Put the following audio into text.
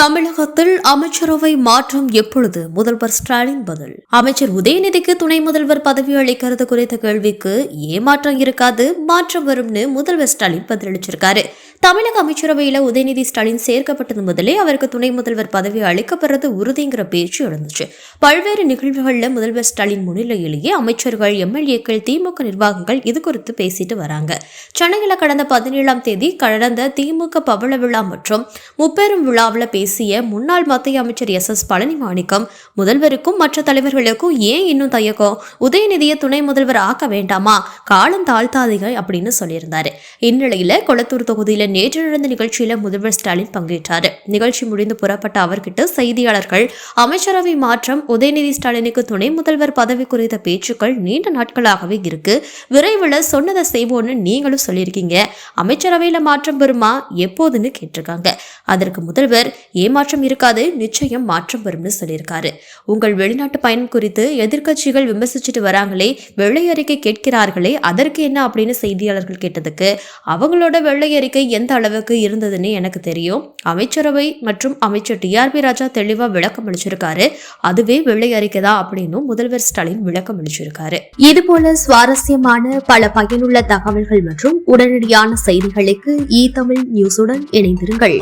தமிழகத்தில் அமைச்சரவை மாற்றம் எப்பொழுது? முதல்வர் ஸ்டாலின் பதில். அமைச்சர் உதயநிதிக்கு துணை முதல்வர் பதவி அளிக்கிறது குறித்த கேள்விக்கு ஏமாற்றம் இருக்காது மாற்றம் வரும்னு முதல்வர் ஸ்டாலின் பதிலளிச்சிருக்காரு. தமிழக அமைச்சரவையில் உதயநிதி ஸ்டாலின் சேர்க்கப்பட்டது முதலே அவருக்கு துணை முதல்வர் பதவி அளிக்கப்படுறது உறுதிங்கிற பேச்சு எழுந்துச்சு. பல்வேறு நிகழ்வுகளில் முதல்வர் ஸ்டாலின் முன்னிலையிலேயே அமைச்சர்கள் எம்எல்ஏக்கள் திமுக நிர்வாகங்கள் இது குறித்து பேசிட்டு வராங்க. சென்னையில் கடந்த பதினேழாம் தேதி கடந்த திமுக பவள விழா மற்றும் முப்பெரும் விழாவில் பேசிய முன்னாள் மத்திய அமைச்சர் எஸ் எஸ் பழனிமாணிக்கம் முதல்வருக்கும் மற்ற தலைவர்களுக்கும் ஏன் இன்னும் தயக்கம்? உதயநிதியை துணை முதல்வர் ஆக்க வேண்டாமா? காலம் தாழ்த்தாதீங்க அப்படின்னு சொல்லியிருந்தாரு. இந்நிலையில கொளத்தூர் தொகுதியில் நேற்று நடந்த நிகழ்ச்சியில முதல்வர் ஸ்டாலின் பங்கேற்றார். நிகழ்ச்சி முடிந்து புறப்பட்ட அவர்கிட்ட செய்தியாளர்கள் அமைச்சரவை மாற்றம் உதயநிதி ஸ்டாலினுக்கு துணை முதல்வர் பதவி குறித்த பேச்சுக்கள் நீண்ட நாட்களாகவே இருக்கு. விரைவில் சொன்னதை செய்வோம்னு நீங்களும் சொல்லியிருக்கீங்க. அமைச்சரவையில மாற்றம் வருமா? எப்போதுன்னு கேட்டிருக்காங்க. அதற்கு முதல்வர் ஏமாற்றம் இருக்காது நிச்சயம் மாற்றம் வரும்னு சொல்லியிருக்காரு. உங்கள் வெளிநாட்டு பயணம் குறித்து எதிர்க்கட்சிகள் விமர்சிச்சுட்டு வராங்களே வெள்ளை அறிக்கை கேட்கிறார்களே அதற்கு என்ன? அப்படின்னு செய்தியாளர்கள் கேட்டதுக்கு அவங்களோட வெள்ளை அறிக்கை எந்த அளவுக்கு இருந்ததுன்னு எனக்கு தெரியும். அமைச்சரவை மற்றும் அமைச்சர் டிஆர்பி ராஜா தெளிவா விளக்கம் அளிச்சிருக்காரு. அதுவே வெள்ளை அறிக்கை தான் அப்படின்னு முதல்வர் ஸ்டாலின் விளக்கம் அளிச்சிருக்காரு. இது போல சுவாரஸ்யமான பல பயனுள்ள தகவல்கள் மற்றும் உடனடியான செய்திகளுக்கு இ தமிழ் நியூஸுடன் இணைந்திருங்கள்.